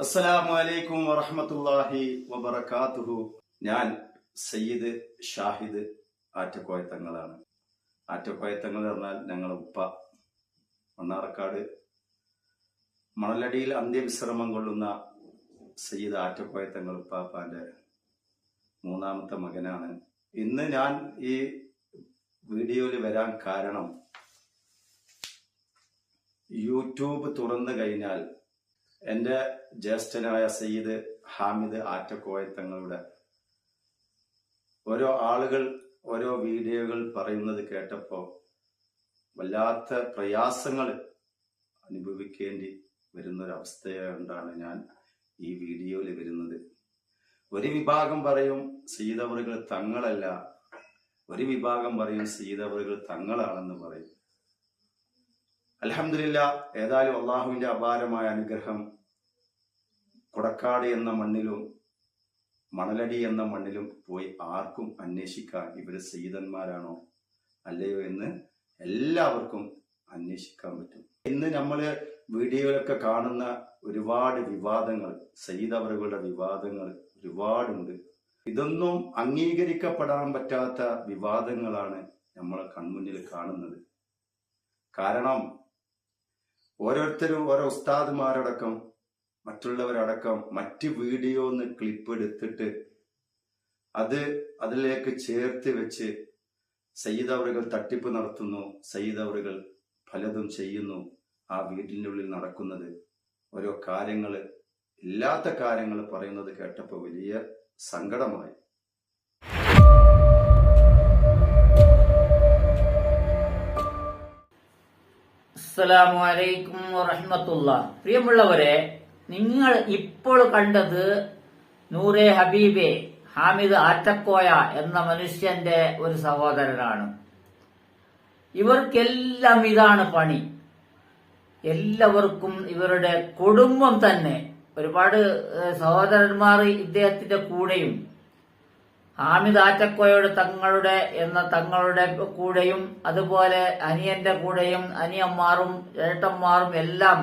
അസ്സലാമു അലൈക്കും വറഹ്മത്തുള്ളാഹി വബറകാതുഹു. ഞാൻ സയ്യിദ് ഷാഹിദ് ആറ്റക്കോയത്തങ്ങളാണ്. ആറ്റക്കോയത്തങ്ങൾ പറഞ്ഞാൽ ഞങ്ങളുടെ ഉപ്പ. മണ്ണാർക്കാട് മണലടിയിൽ അന്ത്യവിശ്രമം കൊള്ളുന്ന സയ്യിദ് ആറ്റക്കോയത്തങ്ങൾ ഉപ്പാപ്പാന്റെ മൂന്നാമത്തെ മകനാണ്. ഇന്ന് ഞാൻ ഈ വീഡിയോയിൽ വരാൻ കാരണം യൂട്യൂബ് തുറന്നു കഴിഞ്ഞാൽ എന്റെ ജ്യേഷ്ഠനായ സയ്യിദ് ഹാമിദ് ആറ്റക്കോയ തങ്ങളുടെ ഓരോ ആളുകൾ ഓരോ വീഡിയോകൾ പറയുന്നത് കേട്ടപ്പോൾ വല്ലാത്ത പ്രയാസങ്ങൾ അനുഭവിക്കേണ്ടി വരുന്നൊരവസ്ഥയുണ്ടാണ് ഞാൻ ഈ വീഡിയോയിൽ വരുന്നത്. ഒരു വിഭാഗം പറയും സീതവറുകൾ തങ്ങളല്ല. ഒരു വിഭാഗം പറയും സീതവറുകൾ തങ്ങളാണെന്ന് പറയും. അലഹമില്ല ഏതായാലും അള്ളാഹുവിന്റെ അപാരമായ അനുഗ്രഹം കൊടക്കാട് എന്ന മണ്ണിലും മണലടി എന്ന മണ്ണിലും പോയി ആർക്കും അന്വേഷിക്കാൻ ഇവർ സീതന്മാരാണോ അല്ലയോ എന്ന് എല്ലാവർക്കും അന്വേഷിക്കാൻ പറ്റും. ഇന്ന് നമ്മൾ വീഡിയോയിലൊക്കെ കാണുന്ന ഒരുപാട് വിവാദങ്ങൾ സയ്യിദ് അവറുകളുടെ വിവാദങ്ങൾ ഒരുപാടുണ്ട്. ഇതൊന്നും അംഗീകരിക്കപ്പെടാൻ പറ്റാത്ത വിവാദങ്ങളാണ് നമ്മൾ കൺമുന്നിൽ കാണുന്നത്. കാരണം ഓരോരുത്തരും ഓരോ ഉസ്താദുമാരടക്കം മറ്റുള്ളവരടക്കം മറ്റ് വീഡിയോ ഒന്ന് ക്ലിപ്പ് എടുത്തിട്ട് അത് അതിലേക്ക് ചേർത്ത് വെച്ച് സയ്യിദ് അവറുകൾ തട്ടിപ്പ് നടത്തുന്നു. സയ്യിദ് അവറുകൾ പലതും ചെയ്യുന്നു. ആ വീടിനുള്ളിൽ നടക്കുന്നത് ഓരോ കാര്യങ്ങൾ ഇല്ലാത്ത കാര്യങ്ങൾ പറയുന്നത് കേട്ടപ്പോൾ വലിയ സങ്കടമായി. അസ്സലാമു അലൈക്കും വറഹ്മത്തുള്ള പ്രിയമുള്ളവരെ നിങ്ങൾ ഇപ്പോൾ കണ്ടത് നൂറെ ഹബീബെ ഹാമിദ് ആറ്റക്കോയ എന്ന മനുഷ്യന്റെ ഒരു സഹോദരനാണ്. ഇവർക്കെല്ലാം ഇതാണ് പണി. എല്ലാവർക്കും ഇവരുടെ കുടുംബം തന്നെ. ഒരുപാട് സഹോദരന്മാർ ഇദ്ദേഹത്തിന്റെ കൂടെയും ഹാമിദ് ആറ്റക്കോയോട് തങ്ങളുടെ എന്ന തങ്ങളുടെ കൂടെയും അതുപോലെ അനിയന്റെ കൂടെയും അനിയന്മാരും ഏട്ടന്മാരും എല്ലാം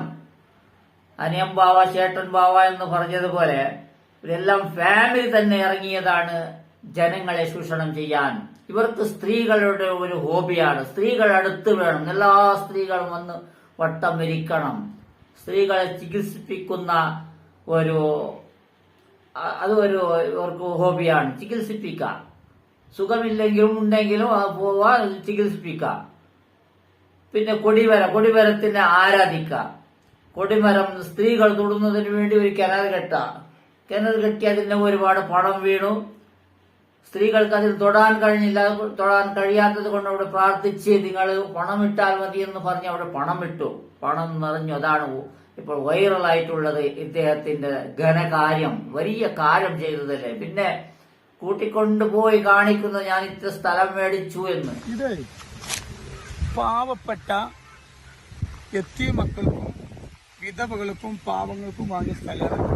അനിയൻ ബാവ ചേട്ടൻ ബാവ എന്ന് പറഞ്ഞതുപോലെ ഇവരെല്ലാം ഫാമിലി തന്നെ ഇറങ്ങിയതാണ് ജനങ്ങളെ ചൂഷണം ചെയ്യാൻ. ഇവർക്ക് സ്ത്രീകളുടെ ഒരു ഹോബിയാണ്. സ്ത്രീകൾ അടുത്ത് വേണം. എല്ലാ സ്ത്രീകളും വന്ന് വട്ടം വരിക്കണം. സ്ത്രീകളെ ചികിത്സിപ്പിക്കുന്ന ഒരു അത് ഒരു ഇവർക്ക് ഹോബിയാണ്. ചികിത്സിപ്പിക്കാം. സുഖമില്ലെങ്കിലും ഉണ്ടെങ്കിലും ചികിത്സിപ്പിക്കാം. പിന്നെ കൊടിവര കൊടിവരത്തിനെ ആരാധിക്കാം. കൊടിമരം സ്ത്രീകൾ തൊടുന്നതിന് വേണ്ടി ഒരു കിണർ കെട്ടാണ് കിണർ കെട്ടി അതിന് ഒരുപാട് പണം വീണു. സ്ത്രീകൾക്ക് അതിൽ തൊടാൻ കഴിഞ്ഞില്ല. തൊടാൻ കഴിയാത്തത് കൊണ്ട് അവിടെ പ്രാർത്ഥിച്ച് നിങ്ങൾ പണം ഇട്ടാൽ മതി എന്ന് പറഞ്ഞ് അവിടെ പണം ഇട്ടു പണം നിറഞ്ഞു. അതാണ് ഇപ്പോൾ വൈറലായിട്ടുള്ളത് ഇദ്ദേഹത്തിന്റെ ഘനകാര്യം വലിയ കാര്യം ചെയ്തതല്ലേ. പിന്നെ കൂട്ടിക്കൊണ്ടുപോയി കാണിക്കുന്ന ഞാൻ ഇത്ര സ്ഥലം മേടിച്ചു എന്ന്. പാവപ്പെട്ട എത്തിയ മക്കൾക്കും വിധവകൾക്കും പാവങ്ങൾക്കും വാങ്ങിയ സ്ഥലമാണ്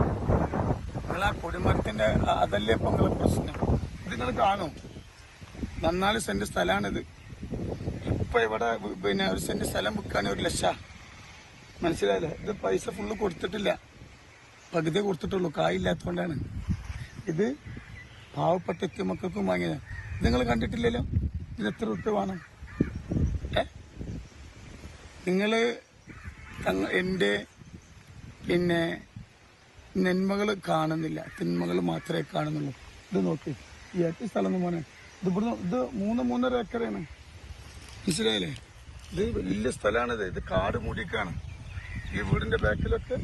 നിങ്ങൾ ആ കൊടിമരത്തിന്റെ അതല്ലേ ഇപ്പൊ നിങ്ങളെ പ്രശ്നം? നിങ്ങൾ കാണും. നന്നാൽ സെന്റ് സ്ഥലമാണിത് ഇപ്പൊ ഇവിടെ പിന്നെ ഒരു സെന്റ് സ്ഥലം വിൽക്കാൻ ഒരു ലക്ഷ. മനസ്സിലായില്ലേ? ഇത് പൈസ ഫുള്ള് കൊടുത്തിട്ടില്ല. പകുതി കൊടുത്തിട്ടുള്ളൂ. കായില്ലാത്തതുകൊണ്ടാണ് ഇത് പാവപ്പെട്ട എത്തിയ മക്കൾക്കും വാങ്ങിയത് നിങ്ങൾ കണ്ടിട്ടില്ലല്ലോ? ഇത് എത്ര റുപ്യ വേണം? ഏ? എന്റെ പിന്നെ നന്മകൾ കാണുന്നില്ല. തിന്മകൾ മാത്രമേ കാണുന്നുള്ളൂ. ഇത് നോക്കി. ഈ ഏറ്റവും സ്ഥലം എന്ന് പറഞ്ഞാൽ ഇത് ഇവിടുന്ന് ഇത് മൂന്ന് മൂന്നര ഏക്കറാണ്. മനസ്സിലായില്ലേ? ഇത് വലിയ സ്ഥലമാണിത് ഇത് കാട് മൂടിക്കാണ്. ഈ വീടിന്റെ ബാക്കിലൊക്കെ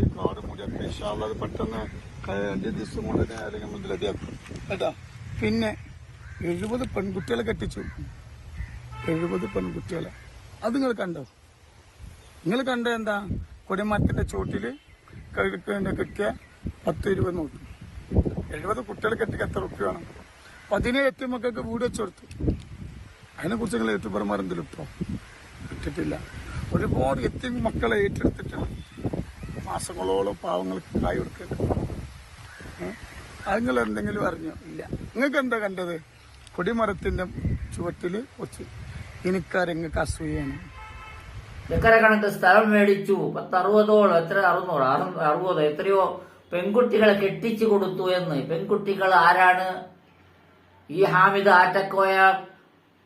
ഈ കാട് മൂടിയൊക്കെ ഇഷ്ടമുള്ളത് പെട്ടെന്ന് രണ്ട് ദിവസം കൊണ്ട് തന്നെ അല്ലെങ്കിൽ മുതലതിയാക്കും കേട്ടാ? പിന്നെ എഴുപത് പെൺകുട്ടികളെ കെട്ടിച്ചു. എഴുപത് പെൺകുട്ടികളെ. അത് നിങ്ങൾ കണ്ടോ? നിങ്ങൾ കണ്ടോ എന്താ? കൊടിമരത്തിന്റെ കഴുക്കേണ്ട കിട്ടിയ പത്ത് ഇരുപത് നോട്ട് എഴുപത് കുട്ടികൾ കെട്ടിക്ക് എത്ര റുപ്യ വേണം? പതിനേഴ് എത്തി മക്കൾക്ക് വീട് വെച്ചെടുത്തു കൊടുത്തു. അതിനെ കുറിച്ച് നിങ്ങൾ യൂട്യൂബർമാർ എന്തെങ്കിലും ഇട്ടോ ഇട്ടിട്ടില്ല. ഒരുപാട് എത്തി മക്കളെ ഏറ്റെടുത്തിട്ടാണ് മാസങ്ങളോളം പാവങ്ങൾക്ക് കായ് കൊടുക്കുക അത് നിങ്ങൾ എന്തെങ്കിലും അറിഞ്ഞോ? ഇല്ല. നിങ്ങൾക്ക് എന്താ കണ്ടത്? കൊടിമരത്തിന്റെ ചുവട്ടിൽ വെച്ച് എനിക്കാരെങ്ങൾക്ക് അസൂയാണ് എക്കര കണക്ക് സ്ഥലം മേടിച്ചു. പത്തറുപതോളം എത്ര അറുന്നൂറ് അറുപത് എത്രയോ പെൺകുട്ടികളെ കെട്ടിച്ചു കൊടുത്തു എന്ന്. പെൺകുട്ടികൾ ആരാണ്? ഈ ഹാമിദ് ആറ്റക്കോയ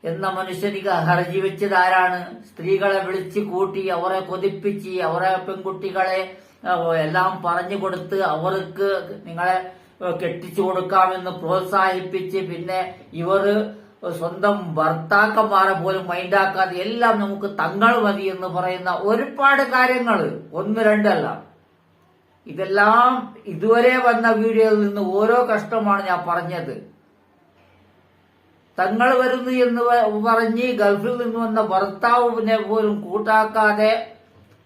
എന്ന മനുഷ്യനിക്ക് ഹർജി വെച്ചത് ആരാണ്? സ്ത്രീകളെ വിളിച്ചു കൂട്ടി അവരെ കൊതിപ്പിച്ച് അവരെ പെൺകുട്ടികളെ എല്ലാം പറഞ്ഞു കൊടുത്ത് അവർക്ക് നിങ്ങളെ കെട്ടിച്ചു കൊടുക്കാമെന്ന് പ്രോത്സാഹിപ്പിച്ച് പിന്നെ ഇവർ സ്വന്തം ഭർത്താക്കന്മാരെ പോലും മൈൻഡാക്കാതെ എല്ലാം നമുക്ക് തങ്ങൾ മതി എന്ന് പറയുന്ന ഒരുപാട് കാര്യങ്ങൾ ഒന്ന് രണ്ടല്ല. ഇതെല്ലാം ഇതുവരെ വന്ന വീഡിയോയിൽ നിന്ന് ഓരോ കഷ്ടമാണ് ഞാൻ പറഞ്ഞത്. തങ്ങൾ വരുന്നു എന്ന് പറഞ്ഞ് ഗൾഫിൽ നിന്ന് വന്ന ഭർത്താവിനെ പോലും കൂട്ടാക്കാതെ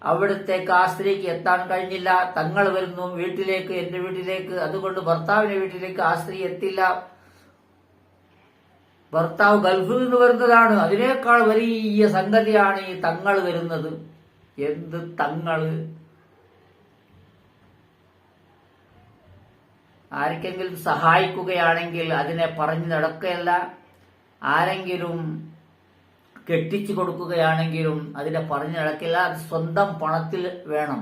അവിടത്തേക്ക് ആ സ്ത്രീക്ക് എത്താൻ കഴിഞ്ഞില്ല. തങ്ങൾ വരുന്നു വീട്ടിലേക്ക് എന്റെ വീട്ടിലേക്ക് അതുകൊണ്ട് ഭർത്താവിന്റെ വീട്ടിലേക്ക് ആ സ്ത്രീ എത്തില്ല. ഭർത്താവ് ഗൾഫിൽ നിന്ന് വരുന്നതാണ്. അതിനേക്കാൾ വലിയ സംഗതിയാണ് ഈ തങ്ങൾ വരുന്നത്. എന്ത് തങ്ങൾ ആർക്കെങ്കിലും സഹായിക്കുകയാണെങ്കിൽ അതിനെ പറഞ്ഞു നടക്കുകയല്ല. ആരെങ്കിലും കെട്ടിച്ചു കൊടുക്കുകയാണെങ്കിലും അതിനെ പറഞ്ഞു നടക്കില്ല. അത് സ്വന്തം പണത്തിൽ വേണം.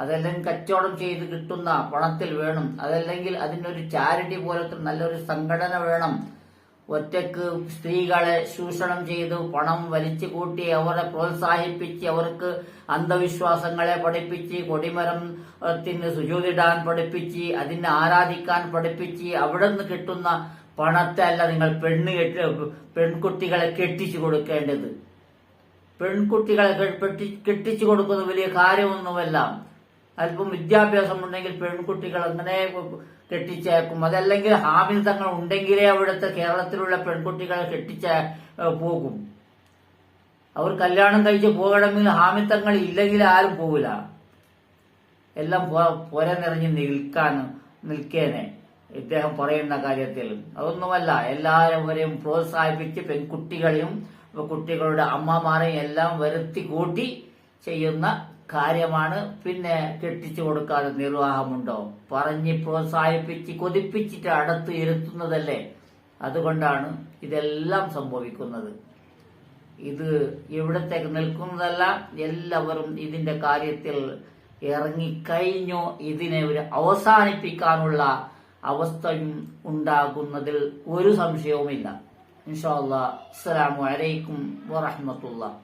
അതല്ലെങ്കിൽ കച്ചവടം ചെയ്ത് കിട്ടുന്ന പണത്തിൽ വേണം. അതല്ലെങ്കിൽ അതിനൊരു ചാരിറ്റി പോലത്തെ നല്ലൊരു സംഘടന വേണം. ഒറ്റയ്ക്ക് സ്ത്രീകളെ ചൂഷണം ചെയ്തു പണം വലിച്ചു കൂട്ടി അവരെ പ്രോത്സാഹിപ്പിച്ച് അവർക്ക് അന്ധവിശ്വാസങ്ങളെ പഠിപ്പിച്ച് കൊടിമരത്തിന് സുജോതിടാൻ പഠിപ്പിച്ച് അതിനെ ആരാധിക്കാൻ പഠിപ്പിച്ച് അവിടെ നിന്ന് കിട്ടുന്ന പണത്തെ അല്ല നിങ്ങൾ പെണ്ണ് കെട്ടി പെൺകുട്ടികളെ കെട്ടിച്ചു കൊടുക്കേണ്ടത്. പെൺകുട്ടികളെ കെട്ടിച്ചു കൊടുക്കുന്നത് വലിയ കാര്യമൊന്നുമല്ല. അല്പം വിദ്യാഭ്യാസം ഉണ്ടെങ്കിൽ പെൺകുട്ടികൾ അങ്ങനെ കെട്ടിച്ചേക്കും. അതല്ലെങ്കിൽ ഹാമിൽ തങ്ങൾ ഉണ്ടെങ്കിലേ അവിടുത്തെ കേരളത്തിലുള്ള പെൺകുട്ടികളെ കെട്ടിച്ച പോകും. അവർ കല്യാണം കഴിച്ച് പോകണമെങ്കിൽ ഹാമിത്തങ്ങൾ ഇല്ലെങ്കിൽ ആരും പോവില്ല. എല്ലാം പുര നിറഞ്ഞ് നിൽക്കാൻ നിൽക്കേനെ. ഇദ്ദേഹം പറയുന്ന കാര്യത്തിൽ. അതൊന്നുമല്ല എല്ലാവരെയും പ്രോത്സാഹിപ്പിച്ച് പെൺകുട്ടികളെയും കുട്ടികളുടെ അമ്മമാരെയും എല്ലാം വരുത്തി കൂട്ടി ചെയ്യുന്ന കാര്യമാണ്. പിന്നെ കെട്ടിച്ചു കൊടുക്കാതെ നിർവാഹമുണ്ടോ? പറഞ്ഞ് പ്രോത്സാഹിപ്പിച്ച് കൊതിപ്പിച്ചിട്ട് അടുത്ത് ഇരുത്തുന്നതല്ലേ? അതുകൊണ്ടാണ് ഇതെല്ലാം സംഭവിക്കുന്നത്. ഇത് ഇവിടത്തേക്ക് നിൽക്കുന്നതല്ല എല്ലാവരും ഇതിന്റെ കാര്യത്തിൽ ഇറങ്ങിക്കഴിഞ്ഞു ഇതിനെ ഒരു അവസാനിപ്പിക്കാനുള്ള അവസ്ഥയും ഉണ്ടാകുന്നതിൽ ഒരു സംശയവുമില്ല. ഇൻഷാ അല്ലാ അസ്സലാമു അലൈക്കും വറഹ്മത്തുള്ളാഹി.